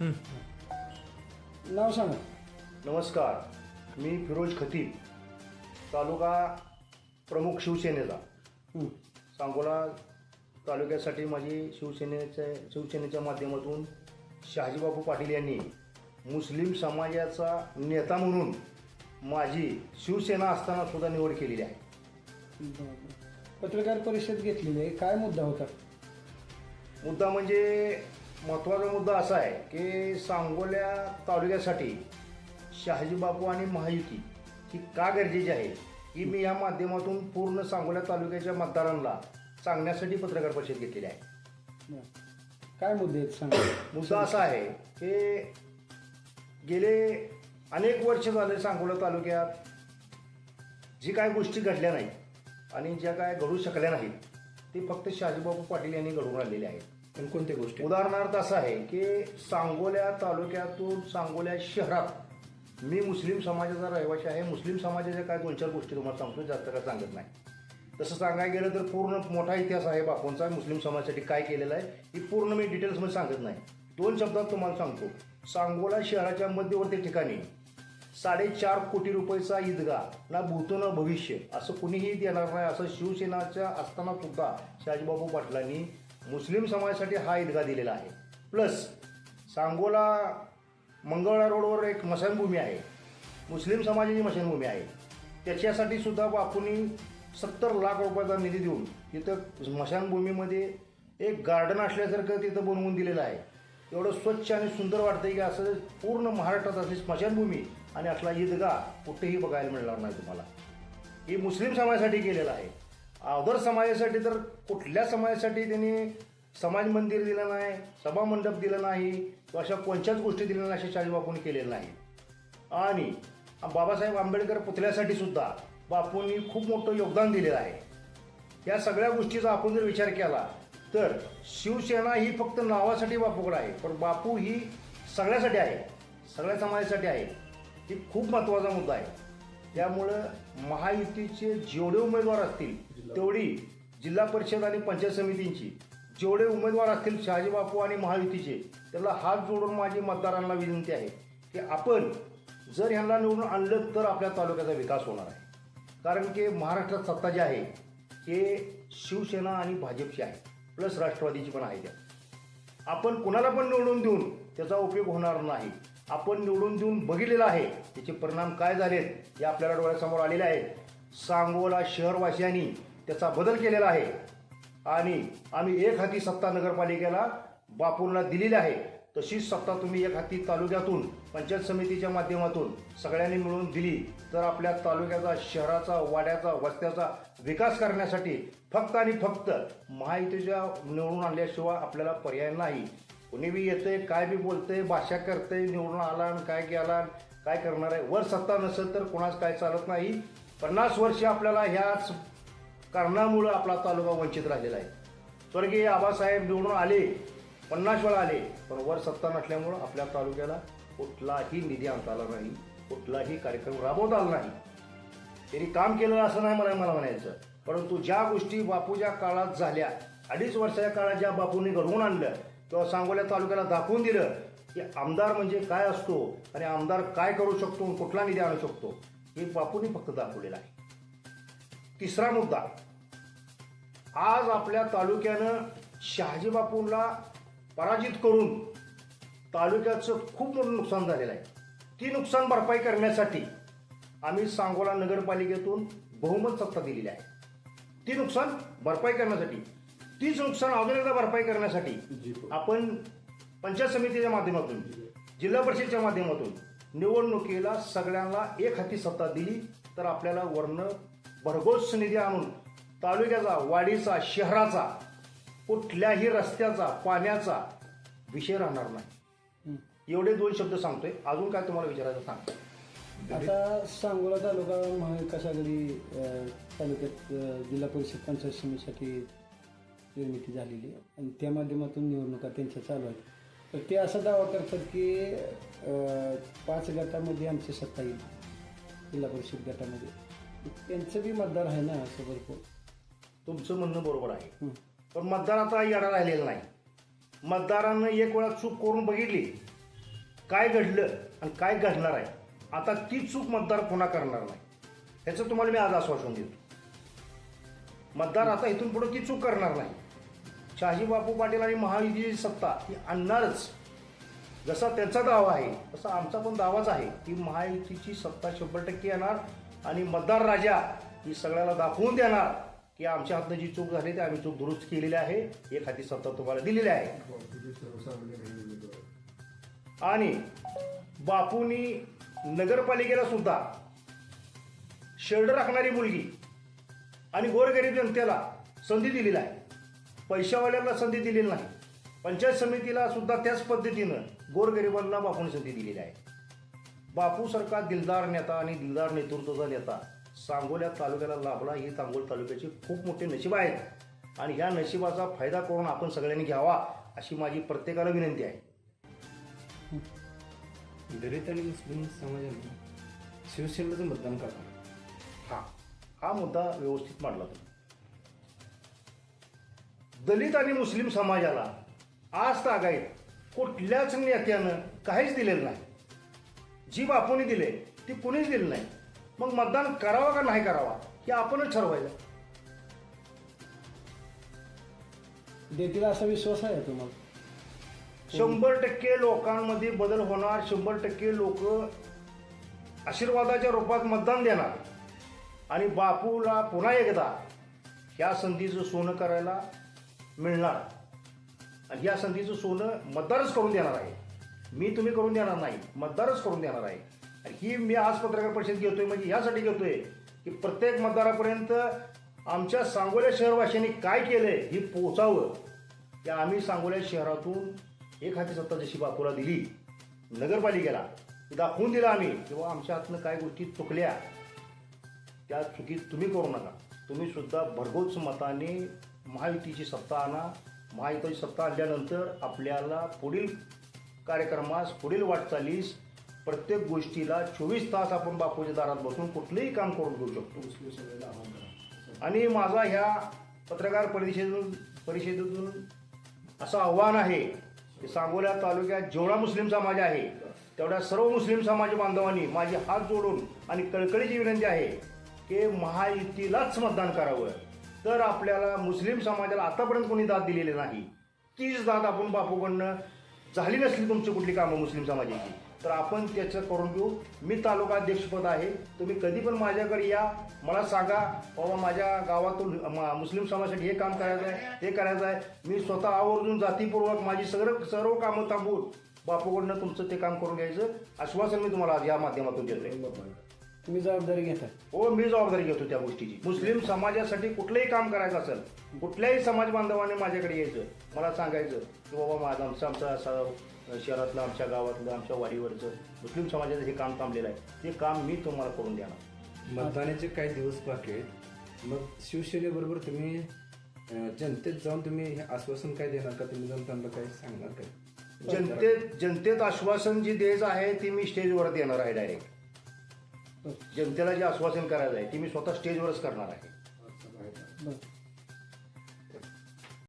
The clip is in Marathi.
नाव सांगा. नमस्कार. मी फिरोज खतीब तालुका प्रमुख शिवसेनेचा. हं. सांगोला तालुक्यासाठी माझी शिवसेनेच्या शिवसेनेच्या माध्यमातून शहाजीबाबू पाटील यांनी मुस्लिम समाजाचा नेता म्हणून माझी शिवसेना असताना सुद्धा निवड केलेली आहे. बरं. पत्रकार परिषद घेतलेली आहे. काय मुद्दा होता? मुद्दा म्हणजे महत्त्वाचा मुद्दा असा आहे की सांगोल्या तालुक्यासाठी शहाजीबापू आणि महायुती ही का गरजेची आहे? ही मी या माध्यमातून पूर्ण सांगोल्या तालुक्याच्या मतदारांना सांगण्यासाठी पत्रकार परिषद घेतलेली आहे. काय मुद्दे आहेत सांगा? मुद्दा असा आहे की गेले अनेक वर्ष झाले सांगोला तालुक्यात जी काय गोष्टी घडल्या नाहीत आणि ज्या काय घडू शकल्या नाहीत ते फक्त शहाजीबाबू पाटील यांनी घडून आणलेले आहेत. पण कोणत्या गोष्टी? उदाहरणार्थ असं आहे की सांगोल्या तालुक्यातून सांगोल्या शहरात मी मुस्लिम समाजाचा रहिवासी आहे. मुस्लिम समाजाच्या काय दोन चार गोष्टी तुम्हाला सांगतो जास्त काय सांगत नाही. तसं सांगायला गेलं तर पूर्ण मोठा इतिहास आहे बापूंचा मुस्लिम समाजासाठी काय केलेलं आहे ही पूर्ण मी डिटेल्समध्ये सांगत नाही. दोन शब्दात तुम्हाला सांगतो. सांगोला शहराच्या मध्यवर्ती ठिकाणी साडेचार कोटी रुपयाचा ईदगा ना भूतो ना भविष्य असं कुणीही देणार नाही. असं शिवसेनाच्या असताना सुद्धा शाजीबाबू पाटलांनी मुस्लिम समाजासाठी हा ईदगा दिलेला आहे. प्लस सांगोला मंगळा रोडवर एक मशानभूमी आहे. मुस्लिम समाजाची मशानभूमी आहे त्याच्यासाठी सुद्धा बापूंनी सत्तर लाख रुपयाचा निधी देऊन तिथं स्मशानभूमीमध्ये एक गार्डन असल्यासारखं तिथं बनवून दिलेलं आहे. एवढं स्वच्छ आणि सुंदर वाटतंय की असं पूर्ण महाराष्ट्रात असली स्मशानभूमी आणि असला ईदगा कुठेही बघायला मिळणार नाही तुम्हाला. हे मुस्लिम समाजासाठी केलेलं आहे. अदर समाजासाठी तर कुठल्या समाजासाठी त्यांनी समाज मंदिर दिलं नाही सभा मंडप दिलं नाही किंवा अशा कोणत्याच गोष्टी दिल्या नाही असे शाजीबापूंनी केलेलं नाही आणि बाबासाहेब आंबेडकर पुतळ्यासाठी सुद्धा बापूंनी खूप मोठं योगदान दिलेलं आहे. या सगळ्या गोष्टीचा आपण जर विचार केला तर शिवसेना ही फक्त नावासाठी बापूकडे आहे पण बापू ही सगळ्यासाठी आहे सगळ्या समाजासाठी आहे ही खूप महत्त्वाचा मुद्दा आहे. त्यामुळं महायुतीचे जेवढे उमेदवार असतील तेवढी जिल्हा परिषद आणि पंचायत समितींची जेवढे उमेदवार असतील शहाजी बापू आणि महायुतीचे त्याला हात जोडून माझी मतदारांना विनंती आहे की आपण जर ह्यांना निवडून आणलं तर आपल्या तालुक्याचा विकास होणार आहे. कारण की महाराष्ट्रात सत्ता जी आहे हे शिवसेना आणि भाजपची आहे प्लस राष्ट्रवादीची पण आहे त्यात आपण कुणाला पण निवडून देऊन त्याचा उपयोग होणार नाही. आपण निवडून देऊन बघितलेलं आहे त्याचे परिणाम काय झालेत हे आपल्याला डोळ्यासमोर आलेले आहेत. सांगोला शहरवासियांनी त्याचा बदल केलेला आहे. आणि आम्ही एक हाती सत्ता नगरपालिकेला बापूंना दिलेली आहे. तशीच सत्ता तुम्ही एक हाती तालुक्यातून पंचायत समितीच्या माध्यमातून सगळ्यांनी मिळून दिली. तर आपल्या तालुक्याचा शहराचा वाड्याचा वस्त्याचा विकास करण्यासाठी फक्त आणि फक्त महायुतीच्या निवडून आणल्याशिवाय आपल्याला पर्याय नाही. कोणी बी येतंय काय बी बोलतंय भाषा करतंय निवडून आला आणि काय गेला काय करणार आहे? वर सत्ता नसेल तर कोणाच काय चालत नाही. पन्नास वर्ष आपल्याला ह्याच कारणामुळं आपला तालुका वंचित राहिलेला आहे. स्वर्गीय आबासाहेब निवडून आले पन्नास वेळा आले पण वर सत्ता नसल्यामुळं आपल्या तालुक्याला कुठलाही निधी आणता आला नाही कुठलाही कार्यक्रम राबवता आला नाही. त्यांनी काम केलं असं नाही मला मला म्हणायचं. परंतु ज्या गोष्टी बापूच्या काळात झाल्या अडीच वर्षाच्या काळात ज्या बापूंनी घडवून आणलं किंवा सांगोल्या तालुक्याला दाखवून दिलं की आमदार म्हणजे काय असतो आणि आमदार काय करू शकतो आणि कुठला निधी आणू शकतो हे बापूंनी फक्त दाखवलेलं आहे. तिसरा मुद्दा. आज आपल्या तालुक्यानं शहाजी बापूंना पराजित करून तालुक्याचं खूप मोठं नुकसान झालेलं आहे. ती नुकसान भरपाई करण्यासाठी आम्ही सांगोला नगरपालिकेतून बहुमत सत्ता दिलेली आहे. ती नुकसान भरपाई करण्यासाठी तीच नुकसान अजून एकदा भरपाई करण्यासाठी आपण पंचायत समितीच्या माध्यमातून जिल्हा परिषदेच्या माध्यमातून निवडणुकीला सगळ्यांना एक हाती सत्ता दिली तर आपल्याला वर्ण भरघोस निधी आणून तालुक्याचा वाडीचा शहराचा कुठल्याही रस्त्याचा पाण्याचा विषय राहणार नाही. एवढे दोन शब्द सांगतोय. अजून काय तुम्हाला विचारायचं सांगतो आता सांगोला तालुका महाविकास आघाडी अ, तालुक्यात जिल्हा परिषद पंचायत समितीसाठी निर्मिती झालेली आहे. आणि त्या माध्यमातून निवडणुका त्यांच्या चालू आहेत. तर ते असा दावा करतात की पाच गटामध्ये आमची सत्ता येईल. जिल्हा परिषद गटामध्ये. त्यांचं बी मतदार आहे ना असं भरपूर. तुमचं म्हणणं बरोबर आहे. पण मतदार आता येणार राहिलेलं नाही. मतदारांना एक वेळा चूक करून बघितली. काय घडलं आणि काय घडणार आहे? आता ती चूक मतदार पुन्हा करणार नाही. ह्याचं तुम्हाला मी आज आश्वासन देतो. मतदार आता इथून पुढे ती चूक करणार नाही. शहाजी बापू पाटील आणि महायुतीची सत्ता ही आणणारच. जसा त्यांचा दावा आहे तसा आमचा पण दावाच आहे की महायुतीची सत्ता शंभर टक्के येणार. आणि मतदार राजा ही सगळ्याला दाखवून देणार की आमच्या हातनं जी चूक झाली ती आम्ही चूक दुरुस्त केलेली आहे. हे खाती सत्ता तुम्हाला दिलेली आहे. आणि बापूंनी नगरपालिकेला सुद्धा शेल्ड राखणारी मुलगी आणि गोरगरीब जनतेला संधी दिलेली आहे. पैशावाल्यांना संधी दिलेली नाही. पंचायत समितीला सुद्धा त्याच पद्धतीनं गोरगरिबांना बापूने संधी दिलेली आहे. बापूसारखा दिलदार नेता आणि दिलदार नेतृत्वाचा नेता सांगोल्या तालुक्याला लाभला. ही सांगोल तालुक्याची खूप मोठे नशीब आहेत आणि ह्या नशिबाचा फायदा करून आपण सगळ्यांनी घ्यावा अशी माझी प्रत्येकाला विनंती आहे. दलित आणि मुस्लिम समाजाने शिवसेनेचं मतदान करणार. हा हा मुद्दा व्यवस्थित मांडला तुम्ही. दलित आणि मुस्लिम समाजाला आज तागायत कुठल्याच नेत्यानं काहीच दिलेलं नाही. जी बापूने दिले ती कुणीच दिलं नाही. मग मतदान करावं का नाही करावा हे आपणच ठरवायचं. देतील असा विश्वास आहे तुम्हाला? शंभर टक्के लोकांमध्ये बदल होणार शंभर टक्के लोक आशीर्वादाच्या रूपात मतदान देणार. आणि बापूला पुन्हा एकदा ह्या संधीचं सोनं करायला मिळणार. आणि ह्या संधीचं सोनं मतदारच करून देणार आहे. मी तुम्ही करून देणार नाही मतदारच करून देणार आहे. आणि ही मी आज पत्रकार परिषद घेतोय म्हणजे यासाठी घेतोय की प्रत्येक मतदारापर्यंत आमच्या सांगोल्या शहरवासियांनी काय केलंय हे पोचावं की आम्ही सांगोल्या शहरातून एक हाती सत्ता जशी बापूला दिली नगरपालिकेला दाखवून दिला आम्ही किंवा आमच्या हातनं काय गोष्टी चुकल्या. त्या चुकी तुम्ही करू नका. तुम्ही सुद्धा भरघोस मताने महायुतीची सत्ता आणा. महायुतीची सत्ता आणल्यानंतर आपल्याला पुढील कार्यक्रमास पुढील वाटचालीस प्रत्येक गोष्टीला चोवीस तास आपण बापूच्या दारात बसून कुठलंही काम करून घेऊ शकतो. आणि माझा ह्या पत्रकार परिषदेतून परिषदेतून असं आव्हान आहे की सांगोल्या तालुक्यात जेवढा मुस्लिम समाज आहे तेवढ्या सर्व मुस्लिम समाज बांधवांनी माझे हात जोडून आणि कळकळीची विनंती आहे की महायुतीलाच मतदान करावं. तर आपल्याला मुस्लिम समाजाला आतापर्यंत कोणी दाद दिलेली नाही. तीच दाद आपण बापूकडनं झाली नसली तुमची कुठली कामं मुस्लिम समाजाची तर आपण त्याचं करून घेऊ. मी तालुका अध्यक्षपद आहे. तुम्ही कधी पण माझ्याकडे या. मला सांगा बाबा माझ्या गावातून म- मुस्लिम समाजासाठी हे काम करायचं आहे हे करायचं आहे. मी स्वतः आवर्जून जातीपूर्वक माझी सर्व सर्व कामं थांबवून बापूकडनं तुमचं ते काम करून घ्यायचं. आश्वासन मी तुम्हाला आज या माध्यमातून देतोय. तुम्ही जबाबदारी घेता. हो मी जबाबदारी घेतो त्या गोष्टीची. मुस्लिम समाजासाठी कुठलंही काम करायचं असेल कुठल्याही समाज बांधवाने माझ्याकडे यायचं मला सांगायचं की बाबा माझं आमचं आमचं असं शहरातलं आमच्या गावातलं आमच्या वाडीवरचं मुस्लिम समाजाचं हे काम थांबलेलं आहे. ते काम मी तुम्हाला करून देणार. मतदानाचे काही दिवस बाकी आहेत. मग शिवसेनेबरोबर तुम्ही जनतेत जाऊन तुम्ही हे आश्वासन काय देणार का? तुम्ही जाऊन त्यांना काय सांगणार काय जनतेत जनतेत आश्वासन जे द्यायचं आहे ते मी स्टेजवर देणार आहे डायरेक्ट जनतेला जे आश्वासन करायचं आहे ते मी स्वतः स्टेजवरच करणार आहे.